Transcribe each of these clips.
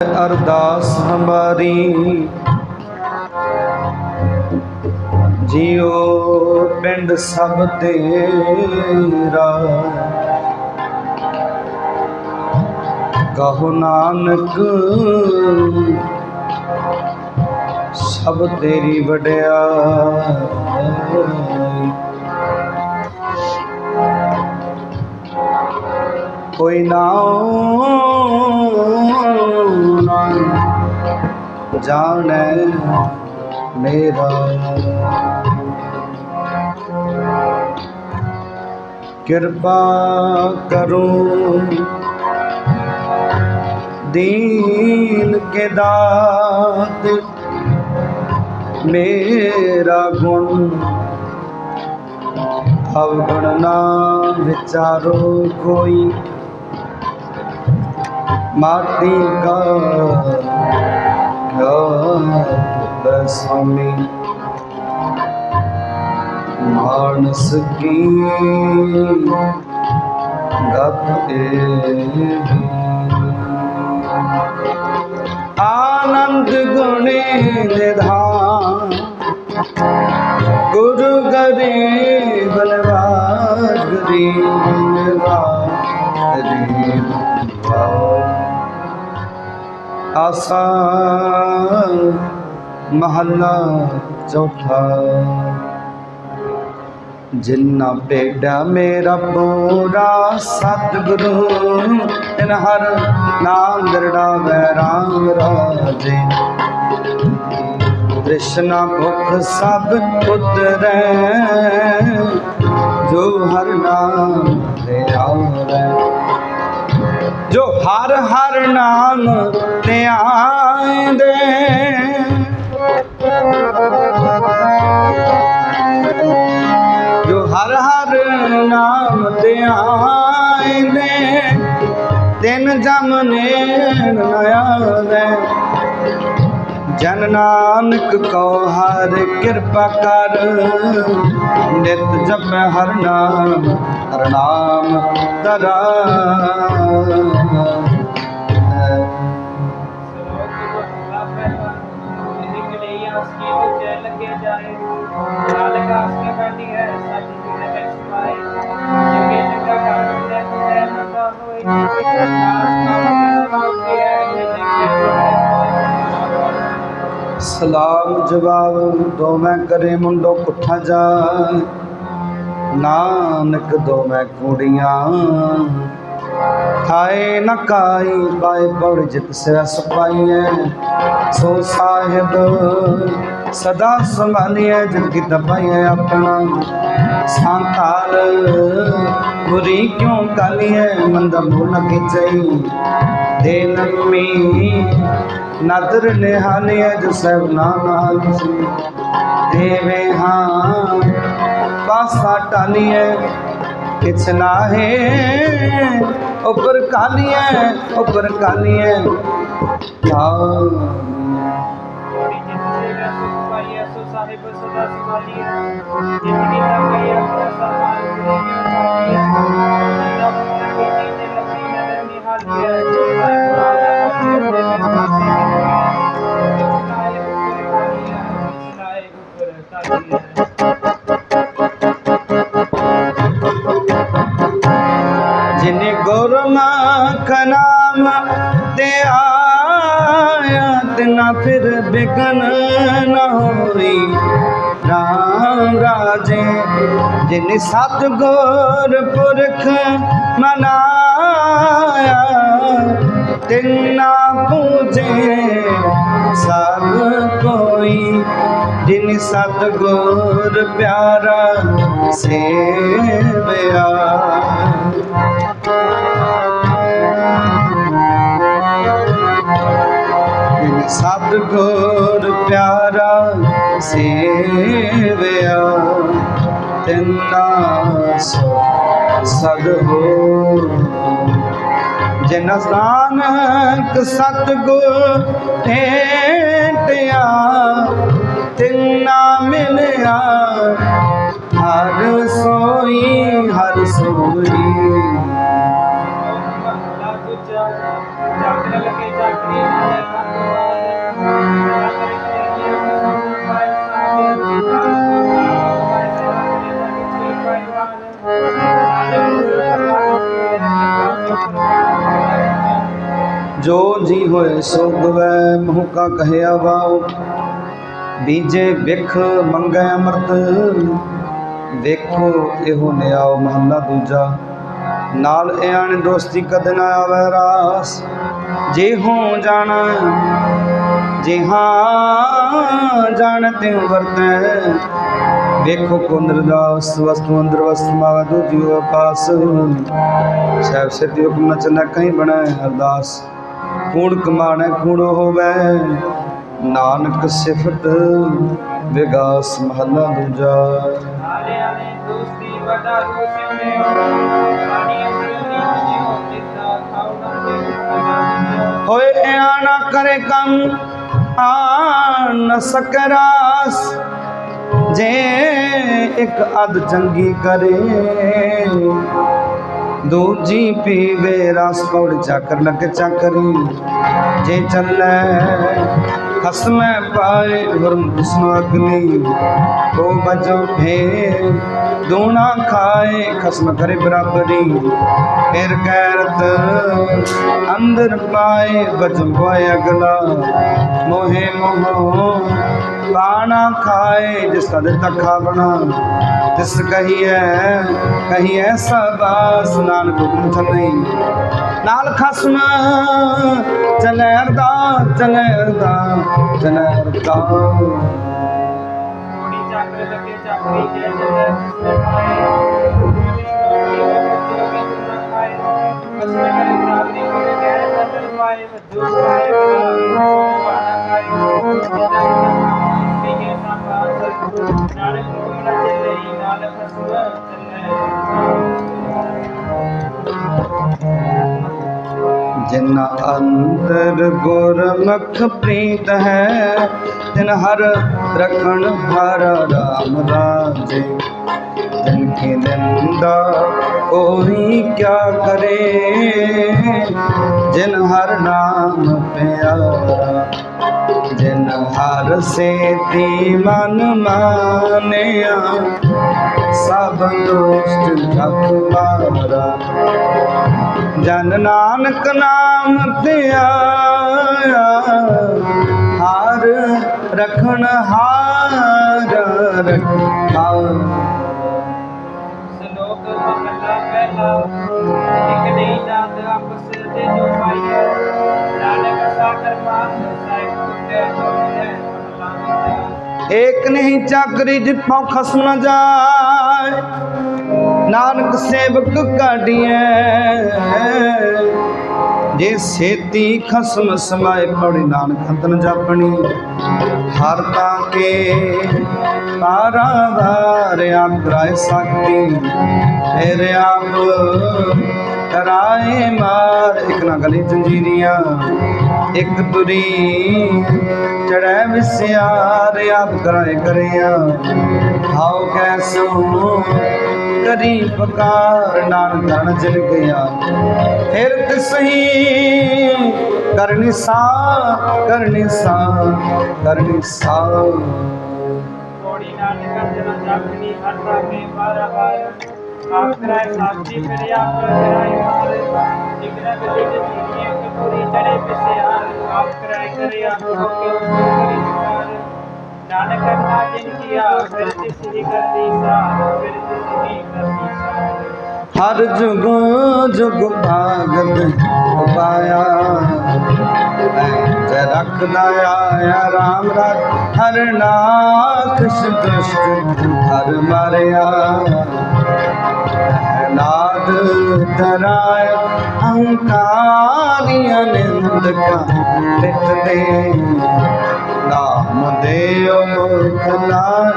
ਅਰਦਾਸ ਹਮਾਰੀ। ਜੀਓ ਪਿੰਡ ਸਭ ਤੇਰਾ। ਕਹੋ ਨਾਨਕ ਸਭ ਤੇਰੀ ਵਡਿਆਈ। ਕੋਈ ਨਾਉ ਜਾਣੈ ਮੇਰਾ ਕਿਰਪਾ ਕਰੋ ਦੀਨ ਕੇ ਦਾਤ ਮੇਰਾ ਗੁਣ ਅਵਗੁਣ ਨਾ ਵਿਚਾਰੋ ਕੋਈ ਮਾਟੀ ਕਾ ਕਿਆ ਮਾਨਸ ਕੀ ਗਤ ਏ ਆਨੰਦ ਗੁਣੇ ਨਿਧਾਨ ਗੁਰੂ ਗਰੀਬ ਨਵਾਜ ਗਰੀਬ। ਆਸਾ ਮਹੱਲਾ ਚੌਥਾ। ਜਿੰਨਾ ਭੇਡਾ ਮੇਰਾ ਪੂਰਾ ਸਤਿਗੁਰੂ, ਤਿਨ ਹਰ ਨਾਮ ਦਰੜਾਵੇ ਰਾਮ ਰਾਜੇ। ਤ੍ਰਿਸ਼ਨਾ ਭੁਖ ਸਭ ਉਤਰੈ ਜੋ ਹਰ ਨਾਮ ਤੇ ਆਵੇ ਜੋ ਹਰ ਹਰ ਨਾਮ ਤੇ ਆਂਦੇ। ਜੋ ਹਰ ਹਰ ਨਾਮ ਤੇ ਆਂਦੇ, ਤਿੰਨ ਜਮਨੇ ਨੇ ਜਨ ਨਾਨਕ ਕੋ ਹਰ ਕਿਰਪਾ ਕਰ, ਨਿਤ ਜਪੈ ਹਰ ਨਾਮ ਹਰ ਨਾਮ ਸਲਾਮ ਜਵਾਬ ਦੋਵੇਂ ਮੈਂ ਕਰੇ ਮੁੰਡੋ ਕੁੱਠਾ ਜਾ। ਨਾਨਕ ਦੋ ਮੈਂ ਕੁੜੀਆਂ। ਥਾਏ ਨਾ ਕਾਈ ਬਾਏ ਬੜ ਜਿਤ ਸਿਰ ਸਪਾਈਐ ਸੋ ਸਾਹਿਬ, ਸਦਾ ਸੰਭਾਲੀਐ ਜਿਨ ਕੀ ਦਬਾਈਐ ਆਪਣਾ। ਸੰਤਾਲ ਬੁਰੀ ਕਿਉਂ ਕਾਲੀਐ ਮੰਦਾ ਮੂਲ ਨ ਦੇ ਨਮੀ ਨਦਰ ਨਿਹਾਲੀਐ ਜੋ ਸਭ ਨਾਮ ਸੀ। ਦੇਵੇ ਹਾਂ ਪਾਸਾ ਟਾਲੀਐ ਕਿਛ ਨਾਹੇ। ਉਪਰ ਕਾਲੀਐ ਉਪਰ ਕਾਲੀਐ ਆ ਜਿਨੇ ਗੁਰਮੁਖ ਨਾਮ ਤੇ ਆਇਆ ਤਿਨਾ ਫਿਰ ਬਿਗਨ ਨਾ ਹੋਈ। ਰਾਮ ਰਾਜੇ, ਜਿਨੇ ਸਤਗੁਰ ਪੁਰਖ ਮਨਾਇਆ, ਤਿੰਨਾ ਪੂਜੇ ਸਭ ਕੋਈ ਜਿਨ ਸਤਗੁਰ ਪਿਆਰਾ ਸੇਵਿਆ। ਜਿਨ ਸਤਗੁਰ ਪਿਆਰਾ ਸੇਵਿਆ, ਤਿੰਨਾ ਸਦ ਹੋ ਜਿਨ ਨਾਨਕ ਸਤਗੁਰ ਭੇਟਿਆ ठेंगना मिले हर सोई हर सोई जो जी हो सो गवै मुँह का कहे अबाओ ਬੀਜੇ ਵਿਖ ਮੰਗੈ ਅੰਮ੍ਰਿਤ। ਵੇਖੋ ਇਹੋ ਨਿਆਉ ਮਹੱਲਾ ਦੂਜਾ। ਨਾਲ ਇਆਣ ਦੋਸਤੀ ਕਦ ਨਾ ਆਵੈ ਰਾਸ। ਜੇ ਹੋ ਜਾਣਾ, ਜੇ ਹਾਂ ਜਾਣ ਤਿਉ ਵਰਤੈ। ਵੇਖੋ ਕੋ ਨਿਰਦਾਸ ਵਸਤੂ ਅੰਦਰ ਵਸਤੂ ਮਾਵਾ ਦੋ ਜੀਵ ਪਾਸ। ਸਹਿਬ ਸਿੱਧੀ ਹੁਕਮ ਨ ਚੱਲੈ ਕਹੀਂ ਬਣੈ ਅਰਦਾਸ ਕੂੜ ਕਮਾਣੈ, ਕੂੜ ਹੋਵੈ। ਨਾਨਕ ਸਿਫਤ ਵਿਗਾਸ ਮਹੱਲਾ ਦੂਜਾ। ਹੋਏ ਆਣਾ ਕਰੇ ਕੰਮ, ਆ ਸਕਰਾਸ ਜੇ ਇੱਕ ਅਦ ਚੰਗੀ ਕਰੇ, ਦੂਜੀ ਪੀਵੇ ਰਸ ਕੋੜ ਚੱਕਰ ਲੱਗ ਚੱਕਰੀ ਜੇ ਚੱਲੇ ਖਸਮੈ ਪਾਏ ਵਰਮ ਵਿਸ਼ਨੂੰ ਅਗਨੀ ਕੋ ਬਜੋ ਭੇ ਦੂਣਾ ਖਾਏ, ਖਸਮ ਕਰੇ ਬਰਾਬਰੀ ਫਿਰ ਗੈਰਤ ਅੰਦਰ ਪਾਏ ਬਜਮ ਪਾਏ ਅਗਲਾ। ਮੋਹੇ ਮੋਹ ਬਾਣਾ ਖਾਏ, ਜਿਸ ਦਾ ਦਿੱਤਾ ਖਾਵਣਾ ਤਿਸ ਕਹੀਐ ਕਹੀਐ ਸਬਾਸ ਨਾਨਕ ਹੁਕਮ ਚੱਲੇ ਨਾਲ ਖਸਮ ਚਲੇ ਅਰਦਾ ਚਲੇ ਅਰਦਾ ਚਲੇ ਅਰਦਾ ਜਿਨ ਅੰਦਰ ਗੁਰਮੁਖ ਪ੍ਰੀਤ ਹੈ, ਤਿਨ ਹਰ ਰਖਣ ਹਰ ਰਾਮ ਰਾਜੇ। ਜਿਨ ਕੀ ਨਿੰਦਾ ਕੋਈ ਕਿਆ ਕਰੇ। ਜਿਨ ਹਰ ਨਾਮ ਪਿਆਰਾ, ਜਿਨ ਹਰ ਸੇਤੀ ਮਨ ਮਾਨਿਆ। ਸਭ ਦੋਸਤ ਜਗ ਮਾਰਾ ਜਨ ਨਾਨਕ ਨਾਮ ਧਿਆਇਆ ਹਾਰ ਰਖਣ ਹਾਰ ਰਖਾ। ਸਲੋਕ ਮਹਲਾ ਪਹਿਲਾ। ਇੱਕ ਨਹੀਂ ਜਾਤ ਆਪਸ ਜੋ ਪਾਈਏ ਨਾਨਕ ਸਾਹਿਬ ਮਹਲਾ ਨਹੀਂ ਚਾਕਰੀ ਜਿਤੋਂ ਖਸਮ ਨ ਜਾਏ। ਨਾਨਕ ਸੇਵਕ ਕਾਢੀਐ। ਜੇ ਸੇਤੀ ਖਸਮ ਸਮਾਏ ਪੜੀ ਨਾਨਕ ਅੰਤਨ ਜਾਪਣੀ। ਹਰ ਤਾਂ ਕੇ ਪਾਰਾਵਾਰ ਆਪ ਕਰਾਏ ਸਕਤੀ ਤੇਰੇ ਆਪ ਕਰਾਏ ਮਾਰ। ਇੱਕ ਨਾ ਗਲੀ ਜੰਜੀਰੀਆਂ, ਇੱਕ ਤੁਰੀ ਚੜੈ ਵਿਸਿਆਰ। ਆਪ ਕਰਾਏ ਕਰਿਆ, ਹਾਉ ਕੈਸੋ ਕਰੀ ਪਕਾਰ ਨਾਨ ਧਨ ਜਿਲ ਗਿਆ। ਫਿਰ ਤਿਸਹੀ ਕਰਨੀ ਸਾ ਕਰਨੀ ਸਾ ਕਰਨੀ ਸਾ ਕੋੜੀ ਨਾਨਕ ਅੰਜਨ ਜਾਪਨੀ ਹਰਤਾ ਕੇ ਬਾਰਾ ਬਾਰ। ਆਪ ਕਰਾਏ ਸਾਥੀ ਕਰੇ ਮਾਰ ਜਿਗਰਾ ਗਲੀ ਦੇ ਜੀਏ ਕਿ ਪੂਰੀ ਚੜੇ ਪਿਸਿਆਰ ਆਪ ਕਰਾਏ ਕਰੇ ਆਪ ਨਾਨਕ ਨਾ ਜਿਨ ਕੀਆ, ਫਿਰ ਤਿਸ ਹੀ ਕਰਦੀ ਸਾ ਫਿਰ ਹਰ ਜੁਗ ਜੁਗ ਭਾਗਤ ਪਾਇਆ। ਜੈ ਰੱਖਦਾ ਆਇਆ, ਰਾਮ ਰਾਜ ਹਰ ਨਾਥ ਦੁਸ਼ਟ ਹਰ ਮਾਰਿਆ। ਨਾਦ ਤਰਾਇ ਅਹੰਕਾਰੀਆਂ ਨਿੰਦਕਾ ਲਿਟ ਦੇ ਨਾਮ ਦੇਉ ਮੁਖਲਾ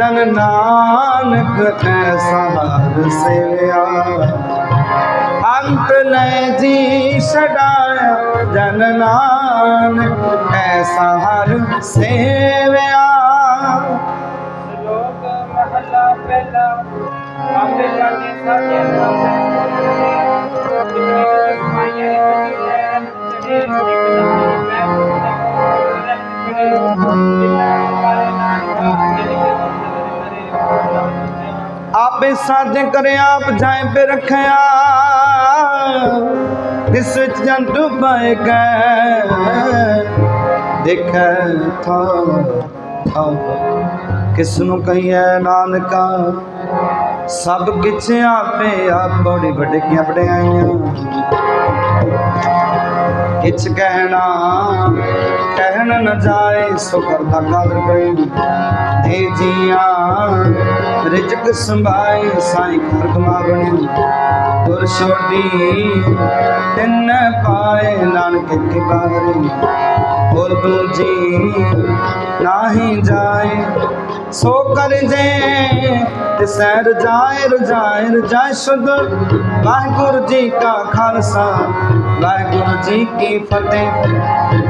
ਜਨ ਨਾਨਕ ਐਸਾ ਹਰ ਸੇਵਿਆ। ਅੰਤ ਲੈ ਜੀ ਛਡਾਇਆ ਜਨ ਨਾਨਕ ਐਸਾ ਹਰ ਸੇਵਿਆ। ਸ਼ਲੋਕ ਮਹਲਾ ਪਹਿਲਾ, ਆਪੇ ਜਾਣੇ ਸਾਜੇ ਆਪੇ ਆਪੇ ਸਾਧੇ ਕਰੇ, ਆਪ ਜਾਏ ਪੇ ਰਖਿਆ। ਇਸ ਵਿੱਚ ਜਨ ਡੁੱਬੇ ਗਏ। ਦੇਖੈ ਥਾ ਥਾ ਕਿਸ ਨੂੰ ਕਹੀਏ ਨਾਨਕਾ। ਸਭ ਕਿਛ ਆਪੇ ਆਪ ਬੜੀ ਵੱਡੀਆਂ ਵਡਿਆਈਆਂ। ਕਿਛ ਕਹਿਣਾ ਕਹਿਣ ਨ ਜਾਏ ਸੋ ਕਰਤਾ ਕਾਦਰ ਕਰੇ। ਦੇ ਜੀਆਂ, ਰਿਜਕ ਸੰਭਾਏ, ਸਾਈ ਘਰ ਕਮਾਵਣੀ ਗੁਰ ਛੋਡੀ ਤਿੰਨ ਪਾਏ, ਨਾਨਕ ਕੀ ਬਾਹਰੀ ਹੋਰ ਬੂਜੀ ਨਾਹੀ ਜਾਏ, ਸੋ ਕਰ ਜੇ, ਤੇ ਸੈਰ ਜਾਏ, ਰਜਾਏ ਰਜਾਏ ਸ਼ੁੱਧ। ਵਾਹਿਗੁਰੂ ਜੀ ਕਾ ਖਾਲਸਾ, ਵਾਹਿਗੁਰੂ ਜੀ ਕੀ ਫਤਿਹ।